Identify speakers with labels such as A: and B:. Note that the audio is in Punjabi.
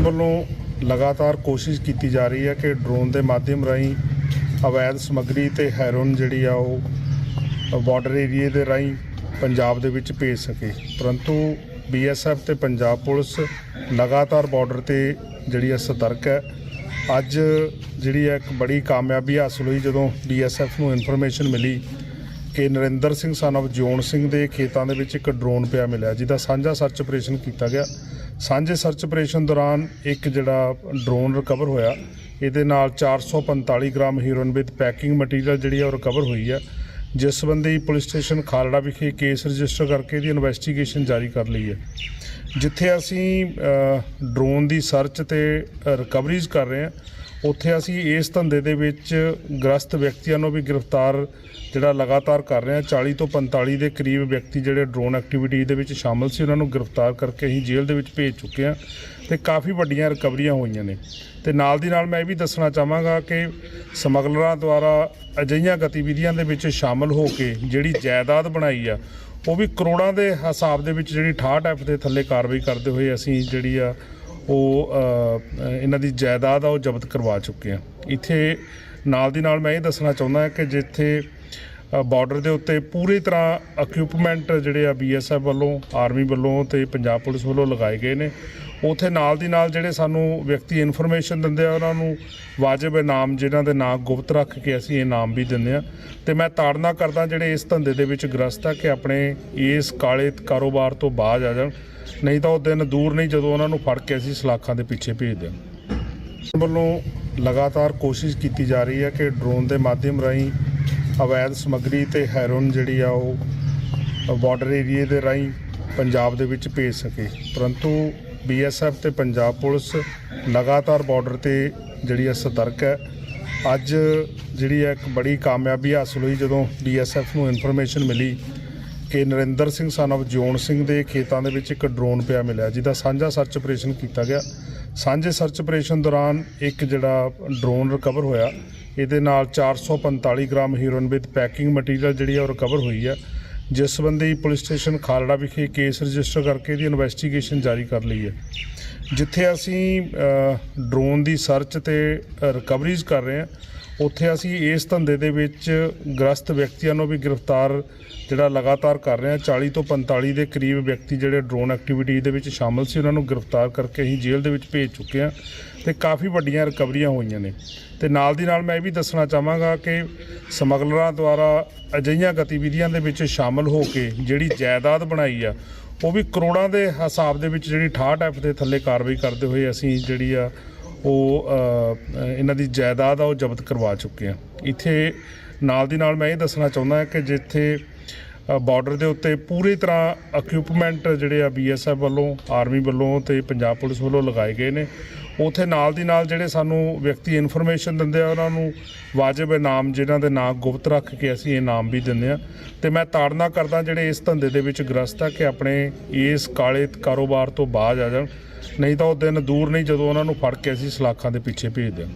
A: ਵੱਲੋਂ ਲਗਾਤਾਰ ਕੋਸ਼ਿਸ਼ ਕੀਤੀ ਜਾ ਰਹੀ ਹੈ ਕਿ ਡਰੋਨ ਦੇ ਮਾਧਿਅਮ ਰਾਹੀਂ ਅਵੈਧ ਸਮੱਗਰੀ ਤੇ ਹੈਰੋਇਨ ਜਿਹੜੀ ਆ ਉਹ ਬਾਰਡਰ ਏਰੀਏ ਦੇ ਰਾਹੀਂ ਪੰਜਾਬ ਦੇ ਵਿੱਚ ਭੇਜ ਸਕੇ। ਪਰੰਤੂ ਬੀਐਸਐਫ ਤੇ ਪੰਜਾਬ ਪੁਲਿਸ ਲਗਾਤਾਰ ਬਾਰਡਰ ਤੇ ਜਿਹੜੀ ਹੈ ਸਤਰਕ ਹੈ। ਅੱਜ ਜਿਹੜੀ ਹੈ ਇੱਕ ਬੜੀ ਕਾਮਯਾਬੀ ਹਾਸਲ ਹੋਈ ਜਦੋਂ ਬੀਐਸਐਫ ਨੂੰ ਇਨਫੋਰਮੇਸ਼ਨ ਮਿਲੀ ਕਿ ਨਰਿੰਦਰ ਸਿੰਘ ਸਨ of ਜੋਨ ਸਿੰਘ ਦੇ ਖੇਤਾਂ ਦੇ ਵਿੱਚ ਇੱਕ ਡਰੋਨ ਪਿਆ ਮਿਲਿਆ, ਜਿਹਦਾ ਸਾਂਝਾ ਸਰਚ ਆਪਰੇਸ਼ਨ ਕੀਤਾ ਗਿਆ। ਸਾਂਝੇ ਸਰਚ ਆਪਰੇਸ਼ਨ ਦੌਰਾਨ ਇੱਕ ਜਿਹੜਾ ਡਰੋਨ ਰਿਕਵਰ ਹੋਇਆ, ਇਹਦੇ ਨਾਲ 445 gram heroin with packing material ਜਿਹੜੀ ਆ ਉਹ ਰਿਕਵਰ ਹੋਈ ਹੈ ਜਿਸ ਸੰਬੰਧੀ ਪੁਲਿਸ ਸਟੇਸ਼ਨ ਖਾਲੜਾ ਵਿਖੇ ਕੇਸ ਰਜਿਸਟਰ ਕਰਕੇ ਇਹਦੀ ਇਨਵੈਸਟੀਗੇਸ਼ਨ ਜਾਰੀ ਕਰ ਲਈ ਹੈ। ਜਿੱਥੇ ਅਸੀਂ ਡਰੋਨ ਦੀ ਸਰਚ ਤੇ ਰਿਕਵਰੀਜ਼ ਕਰ ਰਹੇ ਹਾਂ ਉੱਥੇ ਅਸੀਂ ਇਸ ਧੰਦੇ ਦੇ ਵਿੱਚ ਗ੍ਰਸਤ ਵਿਅਕਤੀਆਂ ਨੂੰ ਵੀ ਗ੍ਰਿਫਤਾਰ ਜਿਹੜਾ ਲਗਾਤਾਰ ਕਰ ਰਹੇ ਹਾਂ 40 ਤੋਂ 45 ਦੇ ਕਰੀਬ ਵਿਅਕਤੀ ਜਿਹੜੇ ਡਰੋਨ ਐਕਟੀਵਿਟੀ ਦੇ ਵਿੱਚ ਸ਼ਾਮਲ ਸੀ, ਉਹਨਾਂ ਨੂੰ ਗ੍ਰਿਫਤਾਰ ਕਰਕੇ ਅਸੀਂ ਜੇਲ੍ਹ ਦੇ ਵਿੱਚ ਭੇਜ ਚੁੱਕੇ ਹਾਂ ਤੇ ਕਾਫੀ ਵੱਡੀਆਂ ਰਿਕਵਰੀਆਂ ਹੋਈਆਂ ਨੇ। ਤੇ ਨਾਲ ਦੀ ਨਾਲ ਮੈਂ ਇਹ ਵੀ ਦੱਸਣਾ ਚਾਹਾਂਗਾ ਕਿ ਸਮਗਲਰਾਂ ਦੁਆਰਾ ਅਜਿਹੀਆਂ ਗਤੀਵਿਧੀਆਂ ਦੇ ਵਿੱਚ ਸ਼ਾਮਲ ਹੋ ਕੇ ਜਿਹੜੀ ਜਾਇਦਾਦ ਬਣਾਈ ਆ, ਉਹ ਵੀ ਕਰੋੜਾਂ ਦੇ ਹਿਸਾਬ ਦੇ ਵਿੱਚ ਜਿਹੜੀ 68 ਐਫ ਦੇ ਥੱਲੇ ਕਾਰਵਾਈ ਕਰਦੇ ਹੋਏ ਅਸੀਂ ਜਿਹੜੀ ਆ ਉਹ ਇਹਨਾਂ ਦੀ ਜਾਇਦਾਦ ਆ, ਉਹ ਜ਼ਬਤ ਕਰਵਾ ਚੁੱਕੇ ਆ। ਇੱਥੇ ਨਾਲ ਦੀ ਨਾਲ ਮੈਂ ਇਹ ਦੱਸਣਾ ਚਾਹੁੰਦਾ ਕਿ ਜਿੱਥੇ ਬਾਰਡਰ ਦੇ ਉੱਤੇ ਪੂਰੀ ਤਰ੍ਹਾਂ ਇਕਵਿਪਮੈਂਟ ਜਿਹੜੇ ਆ ਬੀਐਸਐਫ ਵੱਲੋਂ ਆਰਮੀ ਵੱਲੋਂ ਤੇ ਪੰਜਾਬ ਪੁਲਿਸ ਵੱਲੋਂ ਲਗਾਏ ਗਏ ਨੇ ਉਥੇ ਨਾਲ ਦੀ ਨਾਲ ਜਿਹੜੇ ਸਾਨੂੰ ਵਿਅਕਤੀ ਇਨਫੋਰਮੇਸ਼ਨ ਦਿੰਦੇ ਆ, ਉਹਨਾਂ ਨੂੰ ਵਾਜਬ ਇਨਾਮ ਜਿਨ੍ਹਾਂ ਦੇ ਨਾਂ ਗੁਪਤ ਰੱਖ ਕੇ ਅਸੀਂ ਇਨਾਮ ਵੀ ਦਿੰਦੇ ਆ। ਤੇ ਮੈਂ ਤਾੜਨਾ ਕਰਦਾ ਜਿਹੜੇ ਇਸ ਧੰਦੇ ਦੇ ਵਿੱਚ ਗ੍ਰਸਤ ਆ ਕਿ ਆਪਣੇ ਇਸ ਕਾਲੇ ਕਾਰੋਬਾਰ ਤੋਂ ਬਾਜ਼ ਆ ਜਾਣ। ਨਹੀਂ ਤਾਂ ਉਹ ਦਿਨ ਦੂਰ ਨਹੀਂ ਜਦੋਂ ਉਹਨਾਂ ਨੂੰ ਫੜ ਕੇ ਅਸੀਂ ਸਲਾਖਾਂ ਦੇ ਪਿੱਛੇ ਭੇਜ ਦਿਆਂ ਵੱਲੋਂ ਲਗਾਤਾਰ ਕੋਸ਼ਿਸ਼ ਕੀਤੀ ਜਾ ਰਹੀ ਹੈ ਕਿ ਡਰੋਨ ਦੇ ਮਾਧਿਅਮ ਰਾਹੀਂ ਅਵੈਧ ਸਮੱਗਰੀ ਤੇ ਹੈਰੋਇਨ ਜਿਹੜੀ ਆ ਉਹ ਬਾਰਡਰ ਏਰੀਏ ਦੇ ਰਾਹੀਂ ਪੰਜਾਬ ਦੇ ਵਿੱਚ ਭੇਜ ਸਕੇ। ਪਰੰਤੂ ਬੀਐਸਐਫ ਤੇ ਪੰਜਾਬ ਪੁਲਿਸ ਲਗਾਤਾਰ ਬਾਰਡਰ ਤੇ ਜਿਹੜੀ ਹੈ ਸਤਰਕ ਹੈ। ਅੱਜ ਜਿਹੜੀ ਹੈ ਇੱਕ ਬੜੀ ਕਾਮਯਾਬੀ ਹਾਸਲ ਹੋਈ ਜਦੋਂ ਬੀਐਸਐਫ ਨੂੰ ਇਨਫੋਰਮੇਸ਼ਨ ਮਿਲੀ ਕਿ ਨਰਿੰਦਰ ਸਿੰਘ ਸਨ of ਜੋਨ ਸਿੰਘ ਦੇ ਖੇਤਾਂ ਦੇ ਵਿੱਚ ਇੱਕ ਡਰੋਨ ਪਿਆ ਮਿਲਿਆ, ਜਿਹਦਾ ਸਾਂਝਾ ਸਰਚ ਆਪਰੇਸ਼ਨ ਕੀਤਾ ਗਿਆ। ਸਾਂਝੇ ਸਰਚ ਆਪਰੇਸ਼ਨ ਦੌਰਾਨ ਇੱਕ ਜਿਹੜਾ ਡਰੋਨ ਰਿਕਵਰ ਹੋਇਆ, ਇਹਦੇ ਨਾਲ 445 gram heroin with packing material ਜਿਹੜੀ ਆ ਉਹ ਰਿਕਵਰ ਹੋਈ ਹੈ ਜਿਸ ਸੰਬੰਧੀ ਪੁਲਿਸ ਸਟੇਸ਼ਨ ਖਾਲੜਾ ਵਿਖੇ ਕੇਸ ਰਜਿਸਟਰ ਕਰਕੇ ਇਹਦੀ ਇਨਵੈਸਟੀਗੇਸ਼ਨ ਜਾਰੀ ਕਰ ਲਈ ਹੈ। ਜਿੱਥੇ ਅਸੀਂ ਡਰੋਨ ਦੀ ਸਰਚ ਤੇ ਰਿਕਵਰੀਜ਼ ਕਰ ਰਹੇ ਹਾਂ। ਉੱਥੇ ਅਸੀਂ ਇਸ ਧੰਦੇ ਦੇ ਵਿੱਚ ਗ੍ਰਸਤ ਵਿਅਕਤੀਆਂ ਨੂੰ ਵੀ ਗ੍ਰਿਫਤਾਰ ਜਿਹੜਾ ਲਗਾਤਾਰ ਕਰ ਰਹੇ ਹਾਂ। 40 ਤੋਂ 45 ਦੇ ਕਰੀਬ ਵਿਅਕਤੀ ਜਿਹੜੇ ਡਰੋਨ ਐਕਟੀਵਿਟੀ ਦੇ ਵਿੱਚ ਸ਼ਾਮਲ ਸੀ, ਉਹਨਾਂ ਨੂੰ ਗ੍ਰਿਫਤਾਰ ਕਰਕੇ ਅਸੀਂ ਜੇਲ੍ਹ ਦੇ ਵਿੱਚ ਭੇਜ ਚੁੱਕੇ ਹਾਂ ਤੇ ਕਾਫੀ ਵੱਡੀਆਂ ਰਿਕਵਰੀਆਂ ਹੋਈਆਂ ਨੇ। ਤੇ ਨਾਲ ਦੀ ਨਾਲ ਮੈਂ ਇਹ ਵੀ ਦੱਸਣਾ ਚਾਹਾਂਗਾ ਕਿ ਸਮਗਲਰਾਂ ਦੁਆਰਾ ਅਜਿਹੀਆਂ ਗਤੀਵਿਧੀਆਂ ਦੇ ਵਿੱਚ ਸ਼ਾਮਲ ਹੋ ਕੇ ਜਿਹੜੀ ਜਾਇਦਾਦ ਬਣਾਈ ਆ, ਉਹ ਵੀ ਕਰੋੜਾਂ ਦੇ ਹਿਸਾਬ ਦੇ ਵਿੱਚ ਜਿਹੜੀ 68 ਐਫ ਦੇ ਥੱਲੇ ਕਾਰਵਾਈ ਕਰਦੇ ਹੋਏ ਅਸੀਂ ਜਿਹੜੀ ਆ ਉਹ ਇਹਨਾਂ ਦੀ ਜਾਇਦਾਦ ਆ, ਉਹ ਜ਼ਬਤ ਕਰਵਾ ਚੁੱਕੇ ਹਾਂ ਇੱਥੇ ਨਾਲ ਦੀ ਨਾਲ ਮੈਂ ਇਹ ਦੱਸਣਾ ਚਾਹੁੰਦਾ ਕਿ ਜਿੱਥੇ ਬਾਰਡਰ ਦੇ ਉੱਤੇ ਪੂਰੀ ਤਰ੍ਹਾਂ ਇਕਵਿਪਮੈਂਟ ਜਿਹੜੇ ਆ ਬੀਐਸਐਫ ਵੱਲੋਂ ਆਰਮੀ ਵੱਲੋਂ ਤੇ ਪੰਜਾਬ ਪੁਲਿਸ ਵੱਲੋਂ ਲਗਾਏ ਗਏ ਨੇ। ਉਥੇ ਨਾਲ ਦੀ ਨਾਲ ਜਿਹੜੇ ਸਾਨੂੰ ਵਿਅਕਤੀ ਇਨਫੋਰਮੇਸ਼ਨ ਦਿੰਦੇ ਆ, ਉਹਨਾਂ ਨੂੰ ਵਾਜਬ ਇਨਾਮ ਜਿਨ੍ਹਾਂ ਦੇ ਨਾਂ ਗੁਪਤ ਰੱਖ ਕੇ ਅਸੀਂ ਇਨਾਮ ਵੀ ਦਿੰਦੇ ਆ। ਤੇ ਮੈਂ ਤਾੜਨਾ ਕਰਦਾ ਜਿਹੜੇ ਇਸ ਧੰਦੇ ਦੇ ਵਿੱਚ ਗ੍ਰਸਤ ਆ ਕਿ ਆਪਣੇ ਇਸ ਕਾਲੇ ਕਾਰੋਬਾਰ ਤੋਂ ਬਾਜ਼ ਆ ਜਾਣ, ਨਹੀਂ ਤਾਂ ਉਹ ਦਿਨ ਦੂਰ ਨਹੀਂ ਜਦੋਂ ਉਹਨਾਂ ਨੂੰ ਫੜ ਕੇ ਅਸੀਂ ਸਲਾਖਾਂ ਦੇ ਪਿੱਛੇ ਭੇਜ ਦਿਆਂ